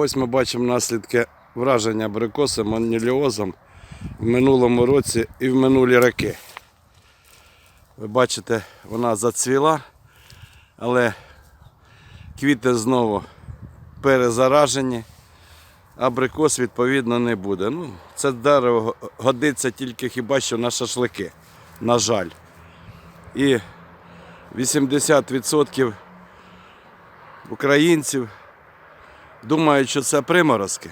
ось ми бачимо наслідки враження абрикоси маніліозом в минулому році і в минулі роки. Ви бачите, вона зацвіла, але квіти знову перезаражені. Абрикос, відповідно, не буде. Ну, це дерево годиться тільки хіба що на шашлики. На жаль. І 80% українців думають, що це приморозки.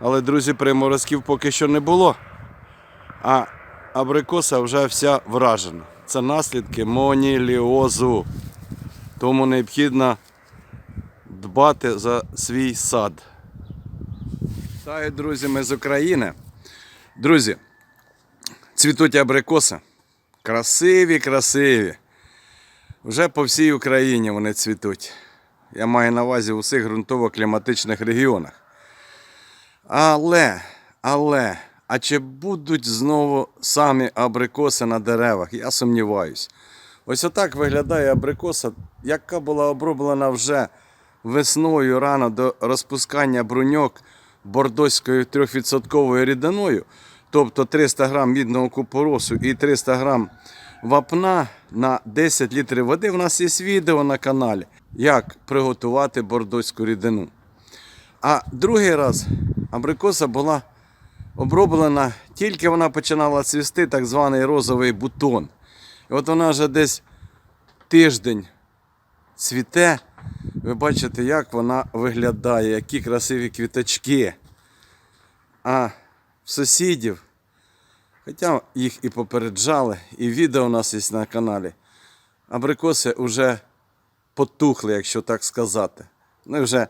Але, друзі, приморозків поки що не було. А абрикоса вже вся вражена. Це наслідки моніліозу. Тому необхідно дбати за свій сад. Вітаю, друзі, ми з України. Друзі, цвітуть абрикоси. Красиві, красиві. Вже по всій Україні вони цвітуть. Я маю на увазі в усіх ґрунтово-кліматичних регіонах. Але, але, а чи будуть знову самі абрикоси на деревах? Я сумніваюсь. Ось отак виглядає абрикоса, яка була оброблена вже весною рано до розпускання бруньок бордоською 3% рідиною, тобто 300 грам мідного купоросу і 300 грам вапна на 10 літрів води. У нас є відео на каналі, як приготувати бордоську рідину. А другий раз абрикоса була оброблена, тільки вона починала цвісти, так званий розовий бутон. І от вона вже десь тиждень цвіте. Ви бачите, як вона виглядає, які красиві квіточки. А в сусідів, хоча їх і попереджали, і відео у нас є на каналі, абрикоси вже потухли, якщо так сказати. Вони вже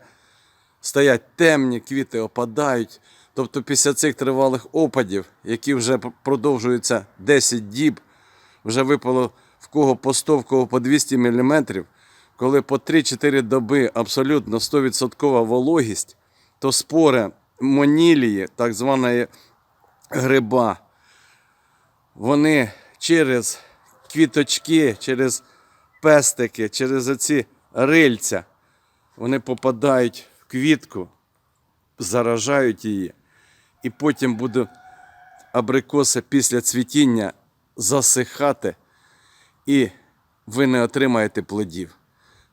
стоять темні, квіти опадають. Тобто після цих тривалих опадів, які вже продовжуються 10 діб, вже випало в кого по 100, в кого по 200 мм, коли по 3-4 доби абсолютно 100% вологість, то спори монілії, так званої гриба, вони через квіточки, через пестики, через оці рильця, вони попадають в квітку, заражають її, і потім буде абрикоса після цвітіння засихати, і ви не отримаєте плодів.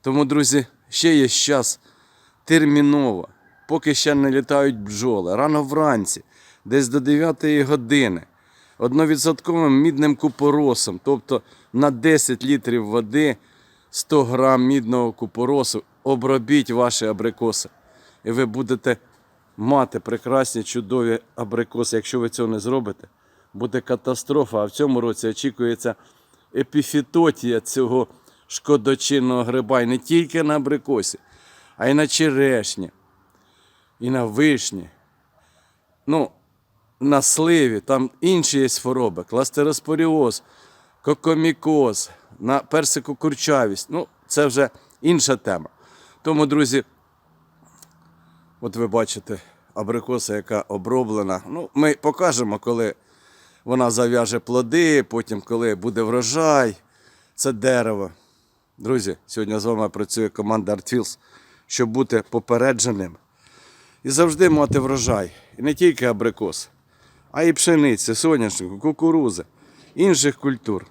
Тому, друзі, ще є час терміново, поки ще не літають бджоли, рано вранці, десь до 9 години, одновідсотковим мідним купоросом, тобто на 10 літрів води 100 грам мідного купоросу, обробіть ваші абрикоси. І ви будете мати прекрасні, чудові абрикоси. Якщо ви цього не зробите, буде катастрофа. А в цьому році очікується епіфітотія цього шкодочинного гриба. І не тільки на абрикосі, а й на черешні, і на вишні. Ну, на сливі, там інші є хвороби, кластероспоріоз, кокомікоз, на персику курчавість. Ну, це вже інша тема. Тому, друзі, от ви бачите абрикоса, яка оброблена. Ну, ми покажемо, коли вона зав'яже плоди, потім, коли буде врожай, це дерево. Друзі, сьогодні з вами працює команда ArtFields, щоб бути попередженим і завжди мати врожай. І не тільки абрикос, а й пшениці, соняшнику, кукурузи, інших культур.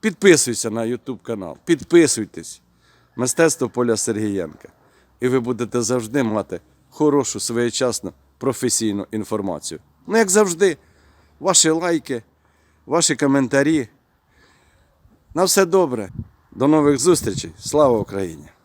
Підписуйся на YouTube канал, підписуйтесь. Мистецтво Поля Сергієнка. І ви будете завжди мати хорошу, своєчасну, професійну інформацію. Ну, як завжди, ваші лайки, ваші коментарі. На все добре. До нових зустрічей. Слава Україні!